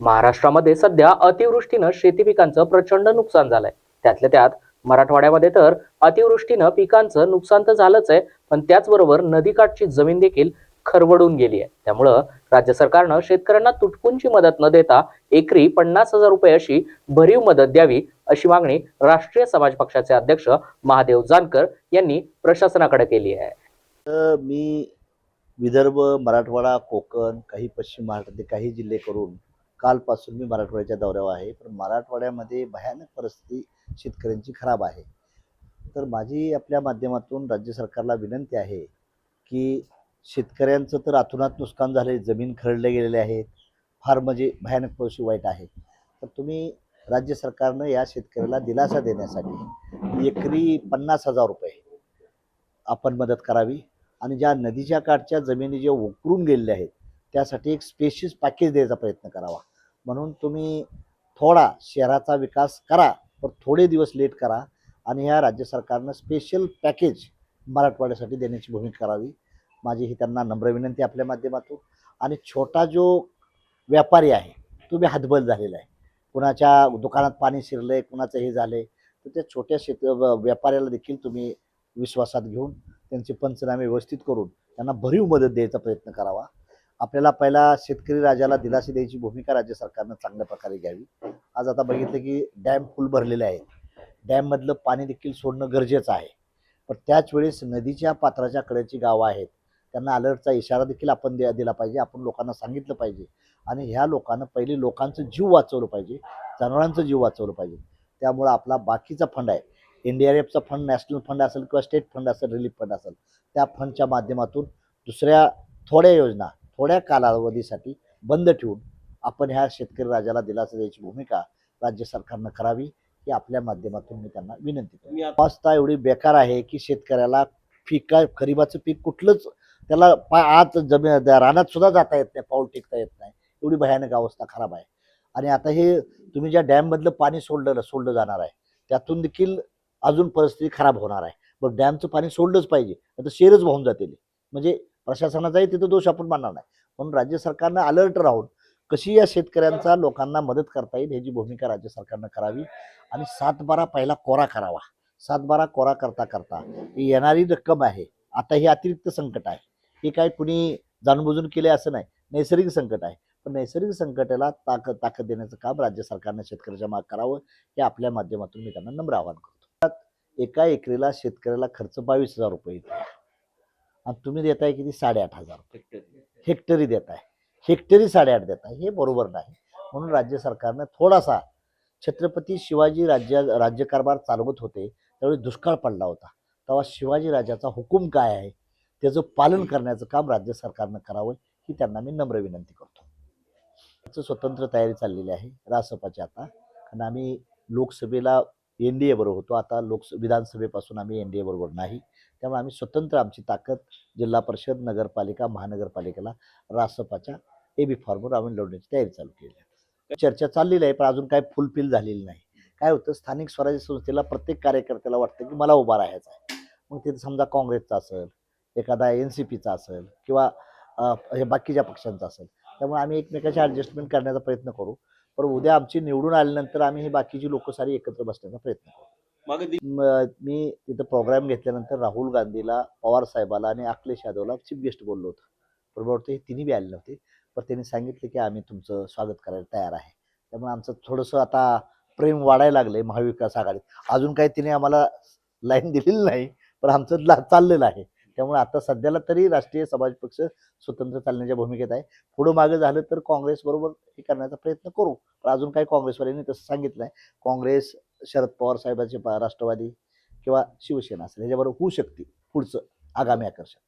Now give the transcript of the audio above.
महाराष्ट्रामध्ये सध्या अतिवृष्टीनं शेती पिकांचं प्रचंड नुकसान झालंय. त्यातल्या त्यात मराठवाड्यामध्ये तर अतिवृष्टीनं पिकांचं नुकसान तर झालंच आहे पण त्याचबरोबर नदीकाठची जमीन देखील खरवडून गेली आहे. त्यामुळं राज्य सरकारनं शेतकऱ्यांना तुटपुंची मदत न देता एकरी पन्नास हजार रुपये अशी भरीव मदत द्यावी अशी मागणी राष्ट्रीय समाज पक्षाचे अध्यक्ष महादेव जानकर यांनी प्रशासनाकडे केली आहे. तर मी विदर्भ मराठवाडा कोकण काही पश्चिम महाराष्ट्रातील काही जिल्हे करून कालपासून मी मराठवाड्याच्या दौऱ्यावर आहे. पण मराठवाड्यामध्ये भयानक परिस्थिती शेतकऱ्यांची खराब आहे. तर माझी आपल्या माध्यमातून राज्य सरकारला विनंती आहे की शेतकऱ्यांचं तर अतुनात नुकसान झालं आहे जमीन खरडले गेलेले आहेत फार म्हणजे भयानक परिस्थिती वाईट आहे. तर तुम्ही राज्य सरकारनं या शेतकऱ्याला दिलासा देण्यासाठी एकरी पन्नास हजार रुपये आपण मदत करावी आणि ज्या नदीच्या काठच्या जमिनी ज्या उकरून गेलेल्या आहेत त्यासाठी एक स्पेशियस पॅकेज द्यायचा प्रयत्न करावा. म्हणून तुम्ही थोडा शहराचा विकास करा पण थोडे दिवस लेट करा आणि ह्या राज्य सरकारनं स्पेशल पॅकेज मराठवाड्यासाठी देण्याची भूमिका करावी. माझी ही त्यांना नम्र विनंती आपल्या माध्यमातून. आणि छोटा जो व्यापारी आहे तो बी हातबल झालेला आहे. कुणाच्या दुकानात पाणी शिरलं आहे कुणाचं हे झालं आहे तर त्या छोट्या शेत व्यापाऱ्याला देखील तुम्ही विश्वासात घेऊन त्यांचे पंचनामे व्यवस्थित करून त्यांना भरीव मदत द्यायचा प्रयत्न करावा. आपल्याला पहिला शेतकरी राजाला दिलाशी द्यायची भूमिका राज्य सरकारनं चांगल्या प्रकारे घ्यावी. आज आता बघितलं की डॅम फुल भरलेले आहेत. डॅममधलं पाणी देखील सोडणं गरजेचं आहे. पण त्याच वेळेस नदीच्या पात्राच्या कडेची गावं आहेत. त्यांना अलर्टचा इशारा देखील आपण द्या दिला पाहिजे. आपण लोकांना सांगितलं पाहिजे. आणि ह्या लोकांना पहिले लोकांचं जीव वाचवलं पाहिजे. जनावरांचं जीव वाचवलं पाहिजे. त्यामुळं आपला बाकीचा फंड आहे. एन डी आर एफचा फंड नॅशनल फंड असेल किंवा स्टेट फंड असेल रिलीफ फंड असेल त्या फंडच्या माध्यमातून दुसऱ्या थोड्या योजना थोड्या कालावधीसाठी बंद ठेवून आपण ह्या शेतकरी राजाला दिलासा द्यायची भूमिका राज्य सरकारनं करावी ही आपल्या माध्यमातून मी त्यांना विनंती करतो. अवस्था एवढी बेकार आहे की शेतकऱ्याला पिका खरीपाचं पीक कुठलंच त्याला पा आत जमीन रानात सुद्धा जाता येत नाही पाऊल टेकता येत नाही. एवढी भयानक अवस्था खराब आहे. आणि आता हे तुम्ही ज्या डॅममधलं पाणी सोडलं सोडलं जाणार आहे त्यातून देखील अजून परिस्थिती खराब होणार आहे. मग डॅमचं पाणी सोडलंच पाहिजे. आता शेरच वाहून जातील. म्हणजे प्रशासनाचाही तिथं दोष आपण मानणार नाही. म्हणून राज्य सरकारनं अलर्ट राहून कशी या शेतकऱ्यांचा लोकांना मदत करता येईल ह्याची भूमिका राज्य सरकारनं करावी आणि सातबारा पहिला कोरा करावा. सातबारा कोरा करता करता ही येणारी रक्कम आहे. आता हे अतिरिक्त संकट आहे. हे काय कुणी जाणूनबुजून केले असं नाही. नैसर्गिक संकट आहे. पण नैसर्गिक संकटाला ताकद ताकद देण्याचं काम राज्य सरकारनं शेतकऱ्याच्या माग करावं हे आपल्या माध्यमातून मी त्यांना नम्र आवाहन करतो. एका एकरीला शेतकऱ्याला खर्च बावीस हजार रुपये येतो. आणि तुम्ही देताय किती? साडेआठ हजार हेक्टरी देत आहे. हेक्टरी साडेआठ देत आहे. हे बरोबर नाही. म्हणून राज्य सरकारनं थोडासा छत्रपती शिवाजी राज्य राज्यकारभार चालवत होते. त्यावेळी दुष्काळ पडला होता. तेव्हा शिवाजी राजाचा हुकूम काय आहे? त्याचं पालन करण्याचं काम राज्य सरकारनं करावं ही त्यांना मी नम्र विनंती करतो. त्याचं स्वतंत्र तयारी चाललेली आहे. रासपाची आता. कारण आम्ही लोकसभेला एन डी एबरोबर होतो. आता लोक विधानसभेपासून आम्ही एन डी एबरोबर नाही. त्यामुळे आम्ही स्वतंत्र आमची ताकद जिल्हा परिषद नगरपालिका महानगरपालिकेला रासपाच्या ए बी फॉर्मवर आम्ही लढण्याची तयारी चालू केली आहे. चर्चा चाललेली आहे पण अजून काय फुलफिल झालेली नाही. काय होतं स्थानिक स्वराज्य संस्थेला प्रत्येक कार्यकर्त्याला वाटतं की मला उभा राहायचं आहे. मग तिथे समजा काँग्रेसचा असेल एखादा एन सी पीचा असेल किंवा हे बाकीच्या पक्षांचा असेल त्यामुळे आम्ही एकमेकाची ॲडजस्टमेंट करण्याचा प्रयत्न करू. पण उद्या आमची निवडून आल्यानंतर आम्ही ही बाकीची लोक सारी एकत्र बसण्याचा प्रयत्न करू. म- तिथं प्रोग्राम घेतल्यानंतर राहुल गांधीला पवार साहेबाला आणि अखिलेश यादवला चीफ गेस्ट बोललो होतो. बरोबर होतं हे तिन्ही बी आले नव्हते. पण त्यांनी सांगितले की आम्ही तुमचं स्वागत करायला तयार आहे. त्यामुळे आमचं थोडंसं आता प्रेम वाढायला लागलं आहे महाविकास आघाडीत. अजून काही तिने आम्हाला लाईन दिलेली नाही पण आमचं चाललेलं आहे. त्यामुळे आता सध्याला तरी राष्ट्रीय समाज पक्ष स्वतंत्र चालण्याच्या भूमिकेत आहे. पुढं मागं झालं तर काँग्रेसबरोबर हे करण्याचा प्रयत्न करू. पण अजून काही काँग्रेसवाल्यांनी तसं सांगितलं आहे काँग्रेस शरद पवार साहेबांचे राष्ट्रवादी किंवा शिवसेना असेल ह्याच्याबरोबर होऊ शकते पुढचं आगामी आकर्षण.